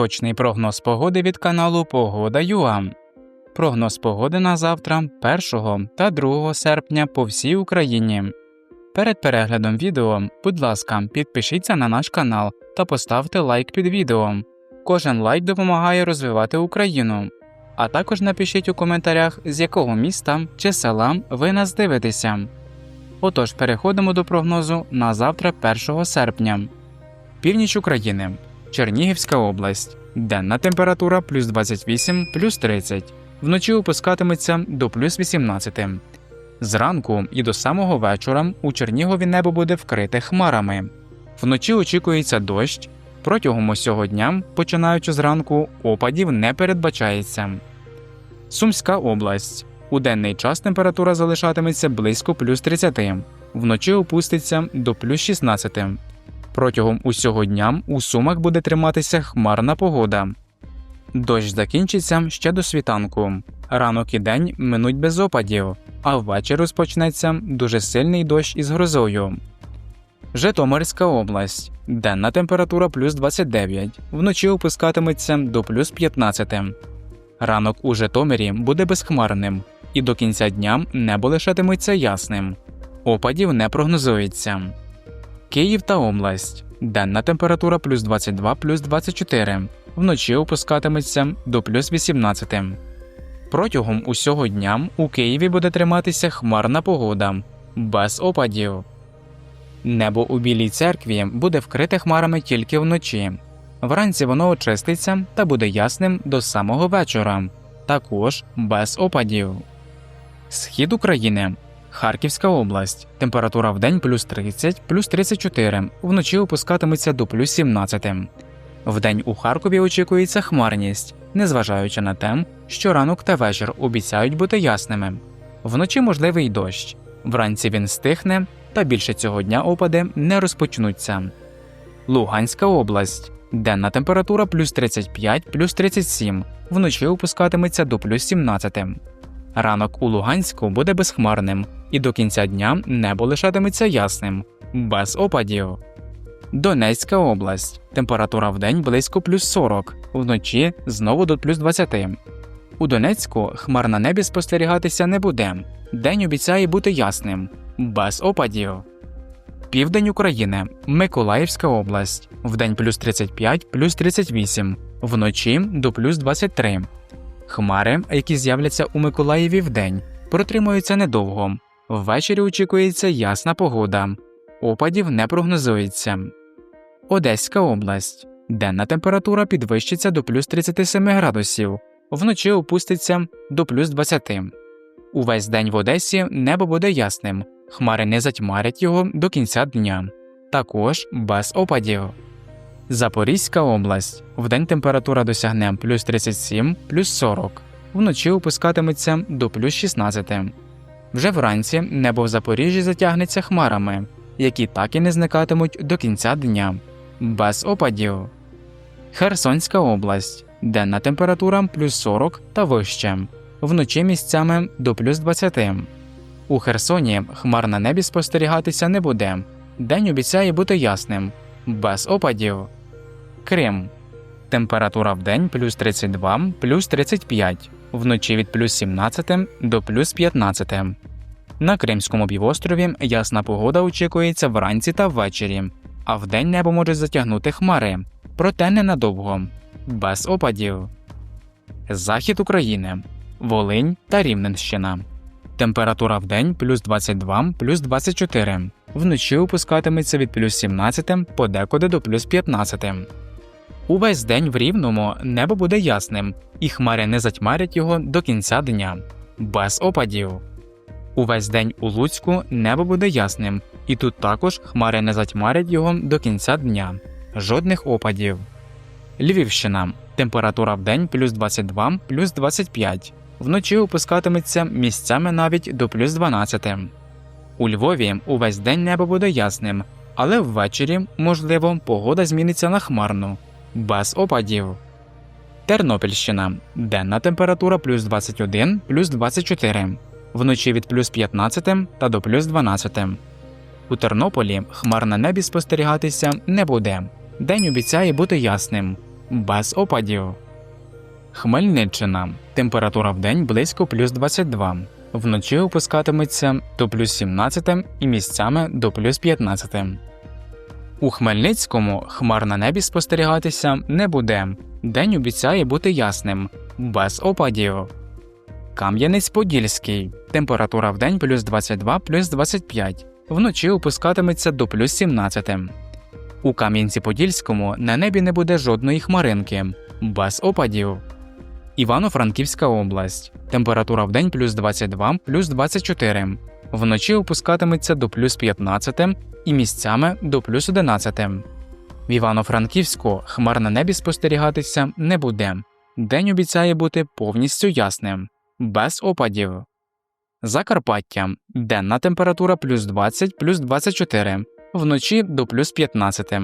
Точний прогноз погоди від каналу Погода ЮА. Прогноз погоди на завтра 1 та 2 серпня по всій Україні. Перед переглядом відео, будь ласка, підпишіться на наш канал та поставте лайк під відео. Кожен лайк допомагає розвивати Україну. А також напишіть у коментарях, з якого міста чи села ви нас дивитеся. Отож, переходимо до прогнозу на завтра 1 серпня. Північ України, Чернігівська область. Денна температура плюс 28 плюс 30. Вночі опускатиметься до плюс 18. Зранку і до самого вечора у Чернігові небо буде вкрите хмарами. Вночі очікується дощ. Протягом усього дня, починаючи зранку, опадів не передбачається. Сумська область. У денний час температура залишатиметься близько плюс 30, вночі опуститься до плюс 16. Протягом усього дня у Сумах буде триматися хмарна погода. Дощ закінчиться ще до світанку. Ранок і день минуть без опадів, а ввечері розпочнеться дуже сильний дощ із грозою. Житомирська область. Денна температура плюс 29, вночі опускатиметься до плюс 15. Ранок у Житомирі буде безхмарним, і до кінця дня небо лишатиметься ясним. Опадів не прогнозується. Київ та область. Денна температура плюс 22 плюс 24, вночі опускатиметься до плюс 18. Протягом усього дня у Києві буде триматися хмарна погода, без опадів. Небо у Білій церкві буде вкрите хмарами тільки вночі. Вранці воно очиститься та буде ясним до самого вечора, також без опадів. Схід України. Харківська область. Температура вдень плюс 30, плюс 34, вночі опускатиметься до плюс 17. Вдень у Харкові очікується хмарність, незважаючи на те, що ранок та вечір обіцяють бути ясними. Вночі можливий дощ. Вранці він стихне, та більше цього дня опади не розпочнуться. Луганська область. Денна температура плюс 35, плюс 37, вночі опускатиметься до плюс 17. Ранок у Луганську буде безхмарним, і до кінця дня небо лишатиметься ясним, без опадів. Донецька область. Температура вдень близько плюс 40, вночі знову до плюс 20. У Донецьку хмар на небі спостерігатися не буде. День обіцяє бути ясним, без опадів. Південь України, Миколаївська область. Вдень плюс 35, плюс 38, вночі до плюс 23. Хмари, які з'являться у Миколаєві вдень, протримуються недовго. Ввечері очікується ясна погода. Опадів не прогнозується. Одеська область. Денна температура підвищиться до плюс 37 градусів, вночі опуститься до плюс 20. Увесь день в Одесі небо буде ясним, хмари не затьмарять його до кінця дня, також без опадів. Запорізька область. Вдень температура досягне плюс 37, плюс 40, вночі опускатиметься до плюс 16. Вже вранці небо в Запоріжжі затягнеться хмарами, які так і не зникатимуть до кінця дня, без опадів. Херсонська область. Денна температура плюс 40 та вище, вночі місцями до плюс 20. У Херсоні хмар на небі спостерігатися не буде. День обіцяє бути ясним, без опадів. Крим. Температура в день плюс 32, плюс 35, вночі від плюс 17 до плюс 15. На Кримському півострові ясна погода очікується вранці та ввечері, а вдень небо може затягнути хмари, проте ненадовго, без опадів. Захід України, Волинь та Рівненщина. Температура в день плюс 22, плюс 24, вночі опускатиметься від плюс 17 подекуди до плюс 15. Увесь день в рівному небо буде ясним, і хмари не затьмарять його до кінця дня, без опадів. Увесь день у Луцьку небо буде ясним, і тут також хмари не затьмарять його до кінця дня, жодних опадів. Львівщина. Температура в день плюс 22, плюс 25, вночі опускатиметься місцями навіть до плюс 12. У Львові увесь день небо буде ясним, але ввечері, можливо, погода зміниться на хмарну, без опадів. Тернопільщина. Денна температура плюс 21, плюс 24, вночі від плюс 15 та до плюс 12. У Тернополі хмар на небі спостерігатися не буде. День обіцяє бути ясним, без опадів. Хмельниччина. Температура вдень близько плюс 22. Вночі опускатиметься до плюс 17 і місцями до плюс 15. У Хмельницькому хмар на небі спостерігатися не буде. День обіцяє бути ясним, без опадів. Кам'янець-Подільський. Температура вдень плюс 22 плюс 25. Вночі опускатиметься до плюс 17. У Кам'янці-Подільському на небі не буде жодної хмаринки, без опадів. Івано-Франківська область. Температура вдень плюс 22 плюс 24. Вночі опускатиметься до плюс 15 і місцями до плюс 11. В Івано-Франківську хмар на небі спостерігатися не буде. День обіцяє бути повністю ясним, без опадів. Закарпаття. Денна температура плюс 20 плюс 24, вночі до плюс 15.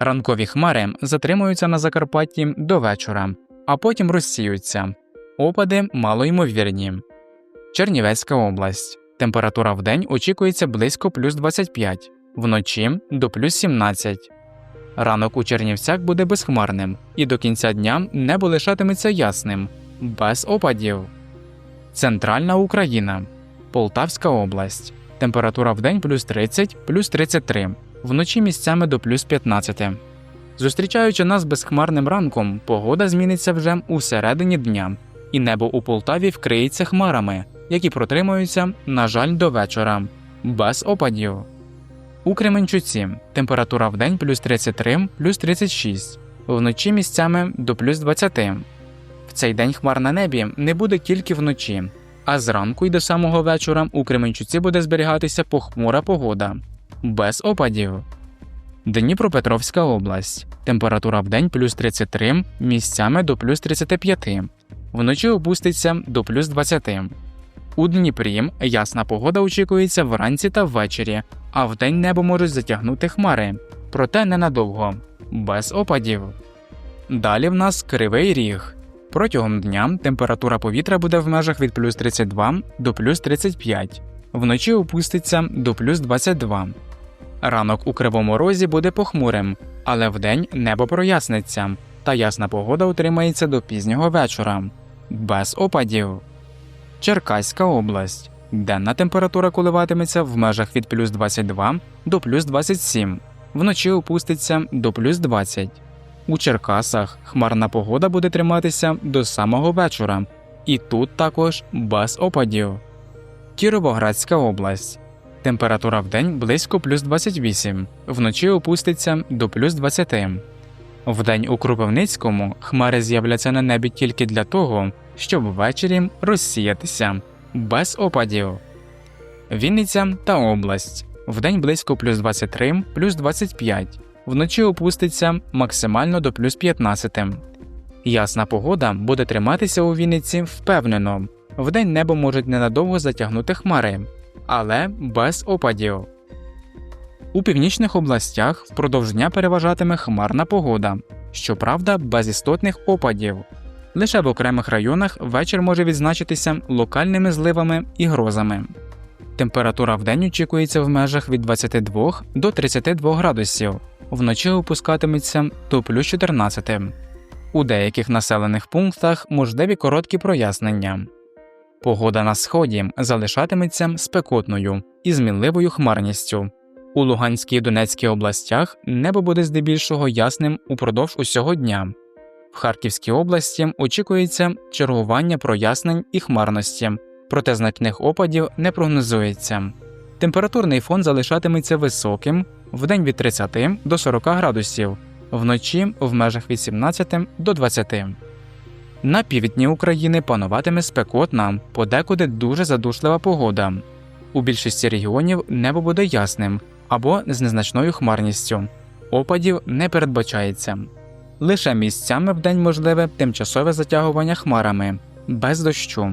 Ранкові хмари затримуються на Закарпатті до вечора, а потім розсіються. Опади малоймовірні. Чернівецька область. Температура в день очікується близько плюс 25, вночі до плюс 17. Ранок у Чернівцях буде безхмарним, і до кінця дня небо лишатиметься ясним, без опадів. Центральна Україна. Полтавська область. Температура в день плюс 30, плюс 33, вночі місцями до плюс 15. Зустрічаючи нас безхмарним ранком, погода зміниться вже у середині дня, і небо у Полтаві вкриється хмарами, які протримуються, на жаль, до вечора, без опадів. У Кременчуці температура в день плюс 33, плюс 36, вночі місцями до плюс 20. В цей день хмар на небі не буде тільки вночі, а зранку й до самого вечора у Кременчуці буде зберігатися похмура погода, без опадів. Дніпропетровська область. Температура в день плюс 33, місцями до плюс 35, вночі опуститься до плюс 20. У Дніпрі ясна погода очікується вранці та ввечері, а вдень небо можуть затягнути хмари, проте ненадовго, без опадів. Далі в нас кривий ріг. Протягом дня температура повітря буде в межах від плюс 32 до плюс 35, вночі опуститься до плюс 22. Ранок у кривому розі буде похмурим, але вдень небо проясниться, та ясна погода утримається до пізнього вечора, без опадів. Черкаська область. Денна температура коливатиметься в межах від плюс 22 до плюс 27, вночі опуститься до плюс 20. У Черкасах хмарна погода буде триматися до самого вечора, і тут також без опадів. Кіровоградська область. Температура в день близько плюс 28, вночі опуститься до плюс 20. Вдень у Кропивницькому хмари з'являться на небі тільки для того, щоб ввечері розсіятися, без опадів. Вінниця та область. Вдень близько плюс 23, плюс 25, вночі опуститься максимально до плюс 15. Ясна погода буде триматися у Вінниці впевнено. Вдень небо можуть ненадовго затягнути хмари, але без опадів. У північних областях впродовж дня переважатиме хмарна погода, щоправда, без істотних опадів. Лише в окремих районах вечір може відзначитися локальними зливами і грозами. Температура вдень очікується в межах від 22 до 32 градусів, вночі опускатиметься до плюс 14. У деяких населених пунктах можливі короткі прояснення. Погода на сході залишатиметься спекотною і змінливою хмарністю. У Луганській і Донецькій областях небо буде здебільшого ясним упродовж усього дня. В Харківській області очікується чергування прояснень і хмарності, проте значних опадів не прогнозується. Температурний фон залишатиметься високим вдень від 30 до 40 градусів, вночі в межах від 17 до 20. На півдні України пануватиме спекотна, подекуди дуже задушлива погода. У більшості регіонів небо буде ясним або з незначною хмарністю. Опадів не передбачається. Лише місцями вдень можливе тимчасове затягування хмарами без дощу.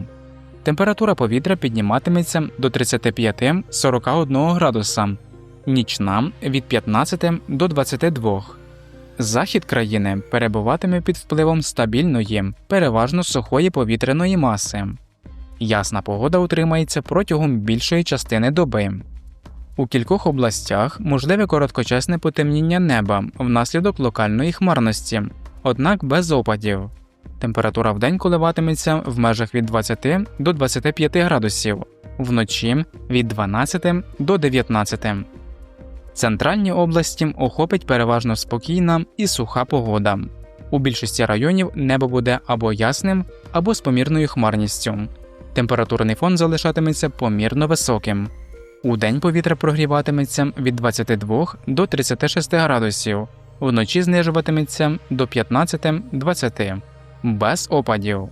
Температура повітря підніматиметься до 35-41 градуса, нічна від 15 до 22. Захід країни перебуватиме під впливом стабільної, переважно сухої повітряної маси. Ясна погода утримається протягом більшої частини доби. У кількох областях можливе короткочасне потемніння неба внаслідок локальної хмарності, однак без опадів. Температура вдень коливатиметься в межах від 20 до 25 градусів, вночі від 12 до 19. Центральні області охопить переважно спокійна і суха погода. У більшості районів небо буде або ясним, або з помірною хмарністю. Температурний фон залишатиметься помірно високим. У день повітря прогріватиметься від 22 до 36 градусів, вночі знижуватиметься до 15-20, без опадів.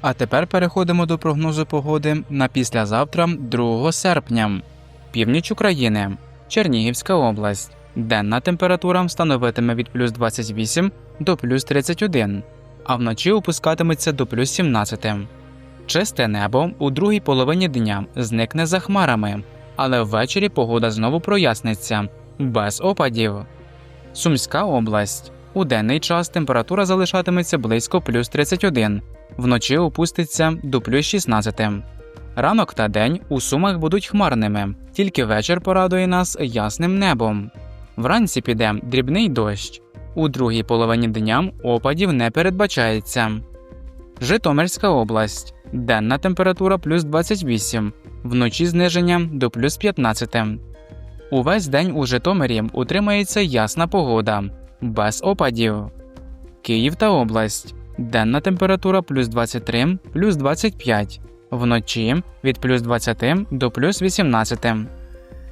А тепер переходимо до прогнозу погоди на післязавтра 2 серпня. Північ України, Чернігівська область. Денна температура становитиме від плюс 28 до плюс 31, а вночі опускатиметься до плюс 17. Чисте небо у другій половині дня зникне за хмарами, але ввечері погода знову проясниться без опадів. Сумська область. У денний час температура залишатиметься близько плюс 31, вночі опуститься до плюс 16. Ранок та день у сумах будуть хмарними, тільки вечір порадує нас ясним небом. Вранці піде дрібний дощ. У другій половині дня опадів не передбачається. Житомирська область. Денна температура плюс 28, вночі зниження до плюс 15. Увесь день у Житомирі утримається ясна погода, без опадів. Київ та область. Денна температура плюс 23, плюс 25, вночі від плюс 20 до плюс 18.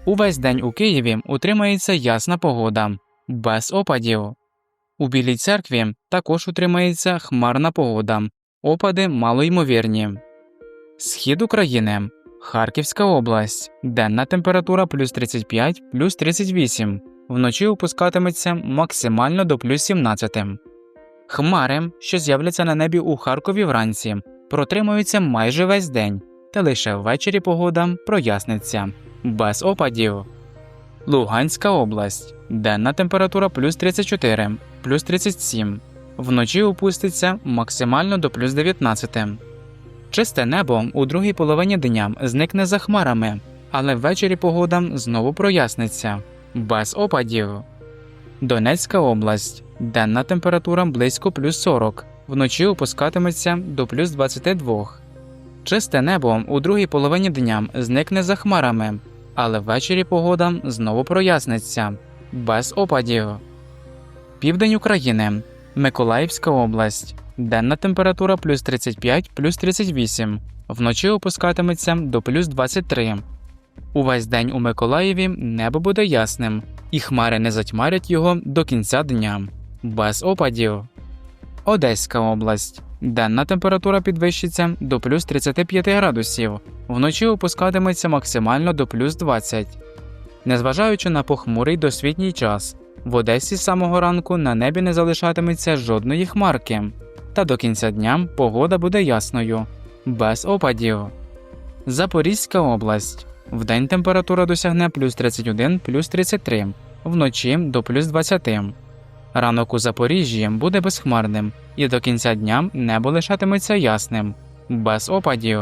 Увесь день у Києві утримається ясна погода, без опадів. У Білій церкві також утримається хмарна погода, опади малоймовірні. Схід України, Харківська область, денна температура плюс 35, плюс 38, вночі опускатиметься максимально до плюс 17. Хмари, що з'являться на небі у Харкові вранці, протримуються майже весь день, та лише ввечері погода проясниться без опадів. Луганська область. Денна температура плюс 34, плюс 37. Вночі опуститься максимально до плюс 19. Чисте небо у другій половині дня зникне за хмарами, але ввечері погода знову проясниться без опадів. Донецька область. Денна температура близько плюс 40, вночі опускатиметься до плюс 22. Чисте небо у другій половині дня зникне за хмарами, але ввечері погода знову проясниться без опадів. Південь України, Миколаївська область. Денна температура плюс 35 плюс 38, вночі опускатиметься до плюс 23. Увесь день у Миколаєві небо буде ясним, і хмари не затьмарять його до кінця дня без опадів. Одеська область. Денна температура підвищиться до плюс 35 градусів, вночі опускатиметься максимально до плюс 20. Незважаючи на похмурий досвітній час, в Одесі з самого ранку на небі не залишатиметься жодної хмарки, та до кінця дня погода буде ясною, без опадів. Запорізька область. Вдень температура досягне плюс 31 плюс 33, вночі до плюс 20. Ранок у Запоріжжі буде безхмарним, і до кінця дня небо лишатиметься ясним, без опадів.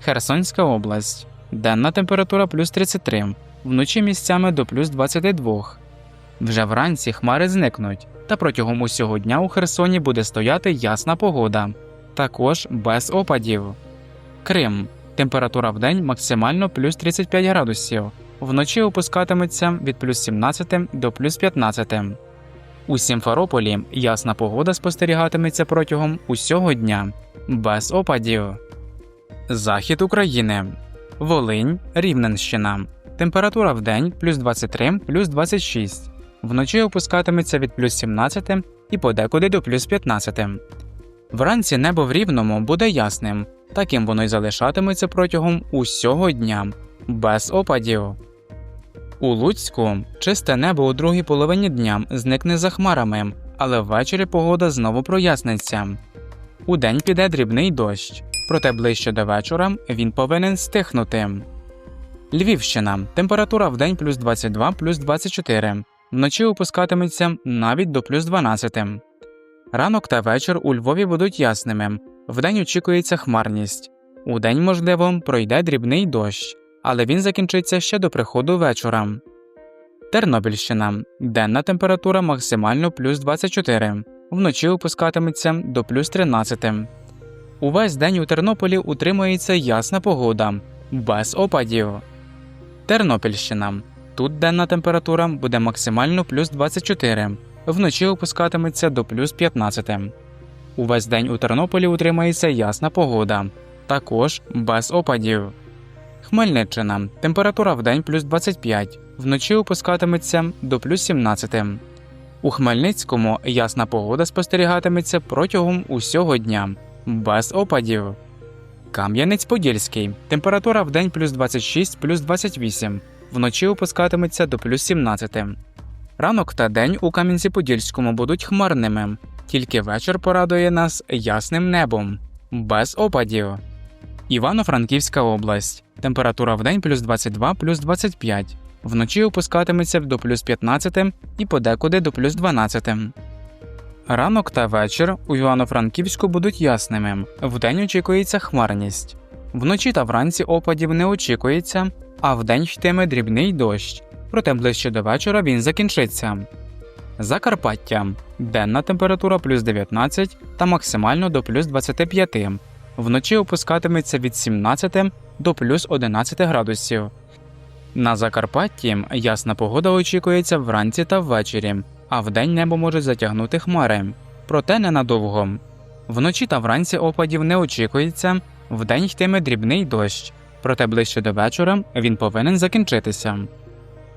Херсонська область. Денна температура плюс 33, вночі місцями до плюс 22. Вже вранці хмари зникнуть, та протягом усього дня у Херсоні буде стояти ясна погода, також без опадів. Крим. Температура в день максимально плюс 35 градусів, вночі опускатиметься від плюс 17 до плюс 15. У Сімферополі ясна погода спостерігатиметься протягом усього дня, без опадів. Захід України. Волинь, Рівненщина. Температура в день плюс 23 плюс 26. Вночі опускатиметься від плюс 17 і подекуди до плюс 15. Вранці небо в рівному буде ясним, таким воно й залишатиметься протягом усього дня, без опадів. У Луцьку чисте небо у другій половині дня зникне за хмарами, але ввечері погода знову проясниться. Удень піде дрібний дощ, проте ближче до вечора він повинен стихнути. Львівщина. Температура в день плюс 22 плюс 24. Вночі опускатиметься навіть до плюс 12. Ранок та вечір у Львові будуть ясними. Вдень очікується хмарність. Удень, можливо, пройде дрібний дощ, але він закінчиться ще до приходу вечора. Тернопільщина. Денна температура максимально плюс 24, вночі опускатиметься до плюс 13. Увесь день у Тернополі утримується ясна погода, без опадів. Тернопільщина. Тут денна температура буде максимально плюс 24, вночі опускатиметься до плюс 15. Увесь день у Тернополі утримається ясна погода, також без опадів. Хмельниччина. Температура в день плюс 25, вночі опускатиметься до плюс 17. У Хмельницькому ясна погода спостерігатиметься протягом усього дня, без опадів. Кам'янець-Подільський. Температура в день плюс 26 плюс 28, вночі опускатиметься до плюс 17. Ранок та день у Кам'янці-Подільському будуть хмарними, тільки вечір порадує нас ясним небом, без опадів. Івано-Франківська область. Температура в день плюс 22 плюс 25, вночі опускатиметься до плюс 15 і подекуди до плюс 12. Ранок та вечір у Івано-Франківську будуть ясними, вдень очікується хмарність. Вночі та вранці опадів не очікується, а вдень йтиме дрібний дощ, проте ближче до вечора він закінчиться. Закарпаття. Денна температура плюс 19 та максимально до плюс 25. Вночі опускатиметься від 17 до плюс 11 градусів. На Закарпатті ясна погода очікується вранці та ввечері, а вдень небо можуть затягнути хмари. Проте ненадовго. Вночі та вранці опадів не очікується, вдень йтиме дрібний дощ, проте ближче до вечора він повинен закінчитися.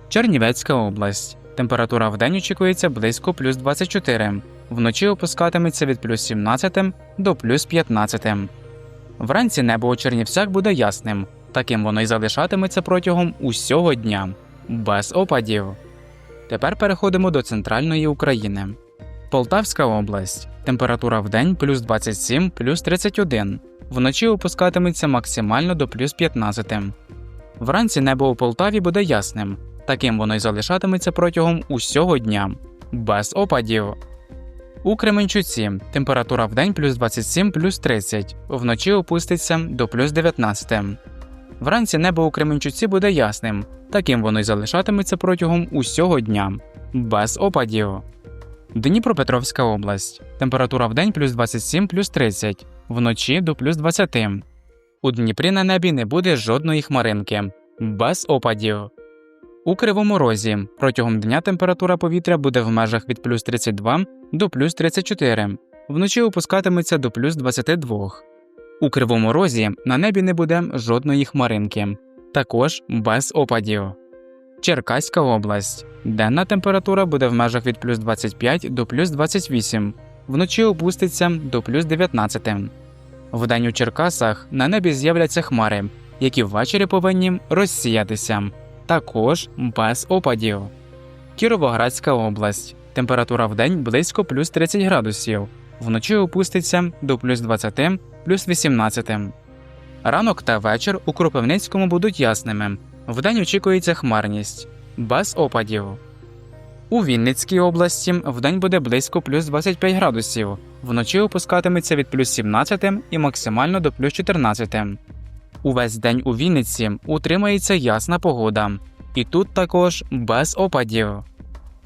Чернівецька область. Температура вдень очікується близько плюс 24, вночі опускатиметься від плюс 17 до плюс 15. Вранці небо у Чернівцях буде ясним, таким воно й залишатиметься протягом усього дня, без опадів. Тепер переходимо до центральної України. Полтавська область. Температура вдень плюс 27 плюс 31, вночі опускатиметься максимально до плюс 15. Вранці небо у Полтаві буде ясним, таким воно й залишатиметься протягом усього дня, без опадів. У Кременчуці температура вдень плюс 27 плюс 30, вночі опуститься до плюс 19. Вранці небо у Кременчуці буде ясним, таким воно й залишатиметься протягом усього дня, без опадів. Дніпропетровська область. Температура вдень плюс 27 плюс 30, вночі до плюс 20. У Дніпрі на небі не буде жодної хмаринки, без опадів. У Кривому Розі протягом дня температура повітря буде в межах від плюс 32 до плюс 34, вночі опускатиметься до плюс 22. У Кривому Розі на небі не буде жодної хмаринки, також без опадів. Черкаська область. Денна температура буде в межах від плюс 25 до плюс 28, вночі опуститься до плюс 19. Вдень у Черкасах на небі з'являться хмари, які ввечері повинні розсіятися, також без опадів. Кіровоградська область. Температура вдень близько плюс 30 градусів, вночі опуститься до плюс 20 плюс 18. Ранок та вечір у Кропивницькому будуть ясними. Вдень очікується хмарність, без опадів. У Вінницькій області вдень буде близько плюс 25 градусів, вночі опускатиметься від плюс 17 і максимально до плюс 14. Увесь день у Вінниці утримається ясна погода, і тут також без опадів.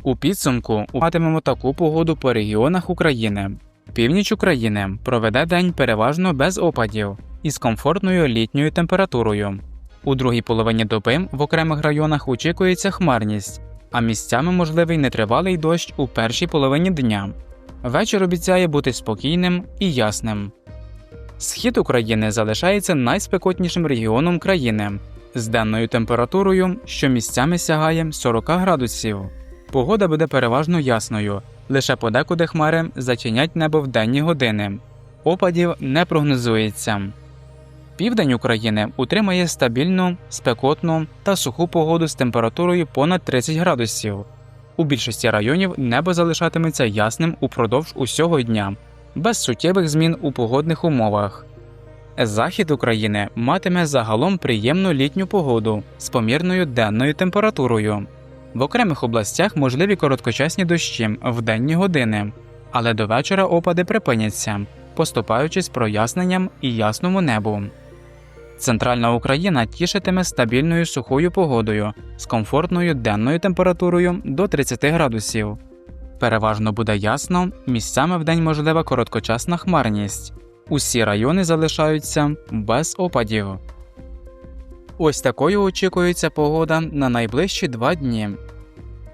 У підсумку матимемо таку погоду по регіонах України. Північ України проведе день переважно без опадів із комфортною літньою температурою. У другій половині доби в окремих районах очікується хмарність, а місцями можливий нетривалий дощ у першій половині дня. Вечір обіцяє бути спокійним і ясним. Схід України залишається найспекотнішим регіоном країни з денною температурою, що місцями сягає 40 градусів. Погода буде переважно ясною, лише подекуди хмари затінять небо в денні години. Опадів не прогнозується. Південь України утримає стабільну, спекотну та суху погоду з температурою понад 30 градусів. У більшості районів небо залишатиметься ясним упродовж усього дня, без суттєвих змін у погодних умовах. Захід України матиме загалом приємну літню погоду з помірною денною температурою. В окремих областях можливі короткочасні дощі в денні години, але до вечора опади припиняться, поступаючись проясненням і ясному небу. Центральна Україна тішитиме стабільною сухою погодою з комфортною денною температурою до 30 градусів. переважно буде ясно, місцями вдень можлива короткочасна хмарність. Усі райони залишаються без опадів. Ось такою очікується погода на найближчі два дні.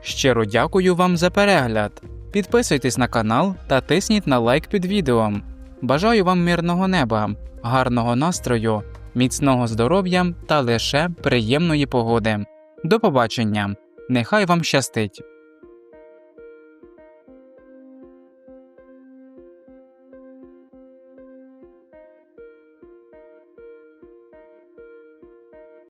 Щиро дякую вам за перегляд. Підписуйтесь на канал та тисніть на лайк під відео. Бажаю вам мирного неба, гарного настрою, міцного здоров'я та лише приємної погоди. До побачення! Нехай вам щастить!